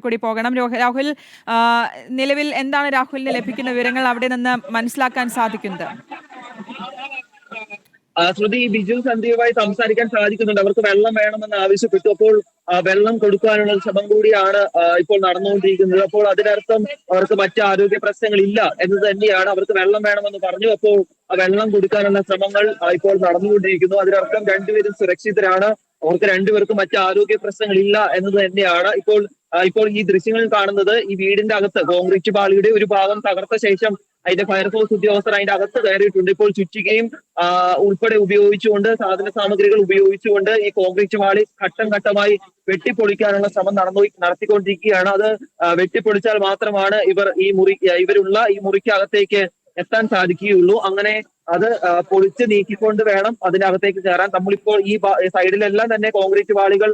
കൂടി പോകണം. രാഹുൽ നിലവിൽ എന്താണ് രാഹുലിന് ലഭിക്കുന്ന വിവരങ്ങൾ അവിടെ നിന്ന് മനസ്സിലാക്കാൻ സാധിക്കുന്നത്? ശ്രുതി ബിജു സന്ധ്യയുമായി സംസാരിക്കാൻ സാധിക്കുന്നുണ്ട്. അവർക്ക് വെള്ളം വേണമെന്ന് ആവശ്യപ്പെട്ടു. അപ്പോൾ വെള്ളം കൊടുക്കാനുള്ള ശ്രമം കൂടിയാണ് ഇപ്പോൾ നടന്നുകൊണ്ടിരിക്കുന്നത്. അപ്പോൾ അതിനർത്ഥം അവർക്ക് മറ്റ് ആരോഗ്യ പ്രശ്നങ്ങൾ ഇല്ല എന്ന് തന്നെയാണ് അവർക്ക് വെള്ളം വേണമെന്ന് പറഞ്ഞു. അപ്പോൾ വെള്ളം കൊടുക്കാനുള്ള ശ്രമങ്ങൾ ഇപ്പോൾ നടന്നുകൊണ്ടിരിക്കുന്നു. അതിനർത്ഥം രണ്ടുപേരും സുരക്ഷിതരാണ്. അവർക്ക് രണ്ടുപേർക്കും മറ്റ് ആരോഗ്യ പ്രശ്നങ്ങൾ ഇല്ല എന്നത് തന്നെയാണ് ഇപ്പോൾ ഇപ്പോൾ ഈ ദൃശ്യങ്ങളിൽ കാണുന്നത്. ഈ വീടിന്റെ അകത്ത് കോൺക്രീറ്റ് പാളിയുടെ ഒരു ഭാഗം തകർത്ത ശേഷം അതിന്റെ ഫയർഫോഴ്സ് ഉദ്യോഗസ്ഥർ അതിന്റെ അകത്ത് കയറിയിട്ടുണ്ട്. ഇപ്പോൾ ചുറ്റികയും ഉൾപ്പെടെ ഉപയോഗിച്ചുകൊണ്ട് സാധന സാമഗ്രികൾ ഉപയോഗിച്ചുകൊണ്ട് ഈ കോൺക്രീറ്റ് പാളി ഘട്ടം ഘട്ടമായി വെട്ടിപ്പൊളിക്കാനുള്ള ശ്രമം നടന്നു നടത്തിക്കൊണ്ടിരിക്കുകയാണ്. അത് വെട്ടിപ്പൊളിച്ചാൽ മാത്രമാണ് ഇവർ ഈ മുറി ഇവരുള്ള ഈ മുറിക്കകത്തേക്ക് എത്താൻ സാധിക്കുകയുള്ളൂ. അങ്ങനെ അത് പൊളിച്ച് നീക്കിക്കൊണ്ട് വേണം അതിനകത്തേക്ക് കയറാൻ. നമ്മളിപ്പോൾ ഈ സൈഡിലെല്ലാം തന്നെ കോൺക്രീറ്റ് പാളികൾ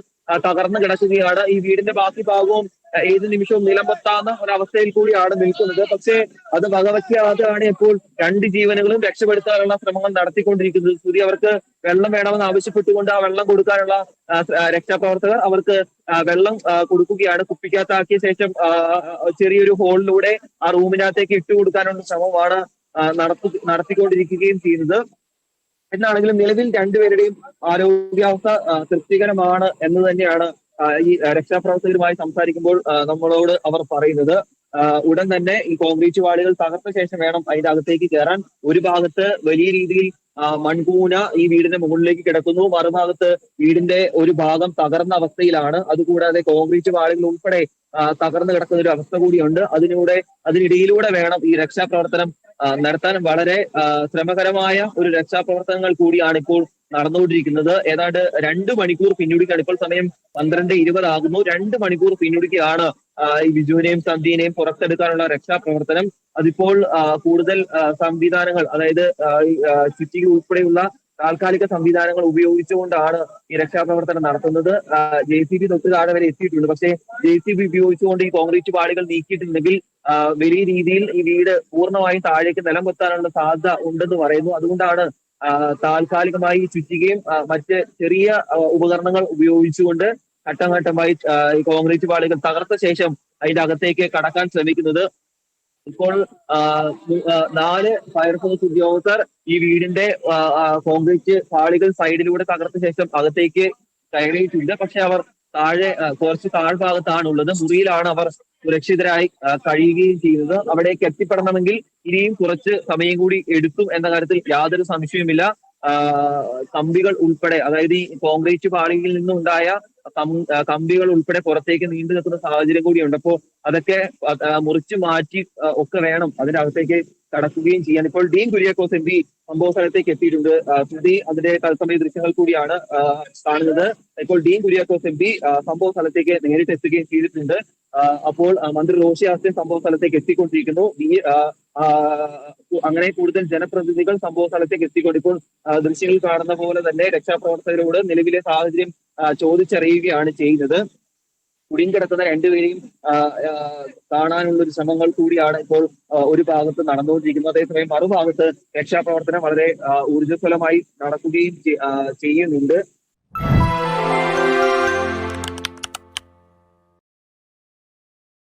തകർന്ന് കിടക്കുകയാണ്. ഈ വീടിന്റെ ബാക്കി ഭാഗവും ഏത് നിമിഷവും നിലമ്പത്താവുന്ന ഒരവസ്ഥയിൽ കൂടിയാണ് നിൽക്കുന്നത്. പക്ഷേ അത് വകവയ്ക്കാതെയാണ് ഇപ്പോൾ രണ്ട് ജീവനുകളും രക്ഷപ്പെടുത്താനുള്ള ശ്രമങ്ങൾ നടത്തിക്കൊണ്ടിരിക്കുന്നത്. സ്തുതി അവർക്ക് വെള്ളം വേണമെന്ന് ആവശ്യപ്പെട്ടുകൊണ്ട് ആ വെള്ളം കൊടുക്കാനുള്ള രക്ഷാപ്രവർത്തകർ അവർക്ക് വെള്ളം കൊടുക്കുകയാണ്. കുപ്പിക്കകത്താക്കിയ ശേഷം ചെറിയൊരു ഹോളിലൂടെ ആ റൂമിനകത്തേക്ക് ഇട്ടു കൊടുക്കാനുള്ള ശ്രമമാണ് നടത്തി നടത്തിക്കൊണ്ടിരിക്കുകയും ചെയ്യുന്നത്. എന്നാണെങ്കിലും നിലവിൽ രണ്ടുപേരുടെയും ആരോഗ്യാവസ്ഥ തൃപ്തികരമാണ് എന്ന് തന്നെയാണ് ഈ രക്ഷാപ്രവർത്തകരുമായി സംസാരിക്കുമ്പോൾ നമ്മളോട് അവർ പറയുന്നത് ഉടൻ തന്നെ ഈ കോൺക്രീറ്റ് വാളുകൾ തകർത്ത ശേഷം വേണം അതിന്റെ അകത്തേക്ക് കയറാൻ. ഒരു ഭാഗത്ത് വലിയ രീതിയിൽ മൺകൂന ഈ വീടിന്റെ മുകളിലേക്ക് കിടക്കുന്നു. മറുഭാഗത്ത് വീടിന്റെ ഒരു ഭാഗം തകർന്ന അവസ്ഥയിലാണ്. അതുകൂടാതെ കോൺക്രീറ്റ് വാളുകൾ ഉൾപ്പെടെ തകർന്നു കിടക്കുന്ന ഒരു അവസ്ഥ കൂടിയുണ്ട്. അതിലൂടെ അതിനിടയിലൂടെ വേണം ഈ രക്ഷാപ്രവർത്തനം നടത്താൻ വളരെ ശ്രമകരമായ ഒരു രക്ഷാപ്രവർത്തനങ്ങൾ കൂടിയാണ് ഇപ്പോൾ നടന്നുകൊണ്ടിരിക്കുന്നത്. ഏതാണ്ട് രണ്ട് മണിക്കൂർ പിന്നിടിക്കാണ് ഇപ്പോൾ സമയം പന്ത്രണ്ട് ഇരുപത് ആകുന്നു രണ്ട് മണിക്കൂർ പിന്നിടിക്കുകയാണ് ഈ ബിജുവിനെയും സന്ധ്യനെയും പുറത്തെടുക്കാനുള്ള രക്ഷാപ്രവർത്തനം. അതിപ്പോൾ കൂടുതൽ സംവിധാനങ്ങൾ അതായത് ചുറ്റിക ഉൾപ്പെടെയുള്ള താൽക്കാലിക സംവിധാനങ്ങൾ ഉപയോഗിച്ചുകൊണ്ടാണ് ഈ രക്ഷാപ്രവർത്തനം നടത്തുന്നത്. ജെ സി ബി തൊട്ട് താഴെ വരെ എത്തിയിട്ടുണ്ട്. പക്ഷേ ജെ സി ബി ഉപയോഗിച്ചുകൊണ്ട് ഈ കോൺക്രീറ്റ് പാളികൾ നീക്കിയിട്ടുണ്ടെങ്കിൽ വലിയ രീതിയിൽ ഈ വീട് പൂർണമായും താഴേക്ക് നിലം കൊത്താനുള്ള സാധ്യത ഉണ്ടെന്ന് പറയുന്നു. അതുകൊണ്ടാണ് താൽക്കാലികമായി ചുറ്റികയും മറ്റ് ചെറിയ ഉപകരണങ്ങൾ ഉപയോഗിച്ചുകൊണ്ട് ഘട്ടം ഘട്ടമായി ഈ കോൺക്രീറ്റ് പാളികൾ തകർത്ത ശേഷം അതിന്റെ അകത്തേക്ക് കടക്കാൻ ശ്രമിക്കുന്നത്. ഇപ്പോൾ നാല് ഫയർഫോഴ്സ് ഉദ്യോഗസ്ഥർ ഈ വീടിന്റെ കോൺക്രീറ്റ് പാളികൾ സൈഡിലൂടെ തകർത്ത ശേഷം അകത്തേക്ക് കയറിയിട്ടുണ്ട്. പക്ഷെ അവർ താഴെ കുറച്ച് താഴ്ഭാഗത്താണ് ഉള്ളത് മുറിയിലാണ് അവർ സുരക്ഷിതരായി കഴിയുകയും ചെയ്യുന്നത് അവിടേക്ക് എത്തിപ്പെടണമെങ്കിൽ ഇനിയും കുറച്ച് സമയം കൂടി എടുക്കും എന്ന കാര്യത്തിൽ യാതൊരു സംശയവുമില്ല. കമ്പികൾ ഉൾപ്പെടെ അതായത് ഈ കോൺക്രീറ്റ് പാളിയിൽ നിന്നുണ്ടായ കമ്പികൾ ഉൾപ്പെടെ പുറത്തേക്ക് നീണ്ടു നിൽക്കുന്ന സാഹചര്യം കൂടിയുണ്ട്. അപ്പോ അതൊക്കെ ആ, മാറ്റി ഒക്കെ വേണം അതിനകത്തേക്ക് കടക്കുകയും ചെയ്യാൻ. ഇപ്പോൾ ഡീൻ കുര്യാക്കോസ് എം പി സംഭവ സ്ഥലത്തേക്ക് എത്തിയിട്ടുണ്ട് സ്ഥിതി അതിന്റെ തത്സമയ ദൃശ്യങ്ങൾ കൂടിയാണ് കാണുന്നത്. ഇപ്പോൾ ഡീൻ കുര്യാക്കോസ് എം പി സംഭവ സ്ഥലത്തേക്ക് നേരിട്ട് എത്തുകയും ചെയ്തിട്ടുണ്ട്. അപ്പോൾ മന്ത്രി റോഷി ആസ്റ്റിൻ സംഭവ സ്ഥലത്തേക്ക് എത്തിക്കൊണ്ടിരിക്കുന്നു. ഈ അങ്ങനെ കൂടുതൽ ജനപ്രതിനിധികൾ സംഭവ സ്ഥലത്തേക്ക് എത്തിക്കൊണ്ട് ഇപ്പോൾ ദൃശ്യങ്ങൾ കാണുന്ന പോലെ തന്നെ രക്ഷാപ്രവർത്തകരോട് നിലവിലെ സാഹചര്യം ചോദിച്ചറിയുകയാണ് ചെയ്യുന്നത്. കുടുങ്ങിക്കിടക്കുന്ന രണ്ടുപേരെയും കാണാനുള്ള ഒരു ശ്രമങ്ങൾ കൂടിയാണ് ഇപ്പോൾ ഒരു ഭാഗത്ത് നടന്നുകൊണ്ടിരിക്കുന്നത്. അതേസമയം മറുഭാഗത്ത് രക്ഷാപ്രവർത്തനം വളരെ ഊർജസ്വലമായി നടക്കുകയും ചെയ്യുന്നുണ്ട്.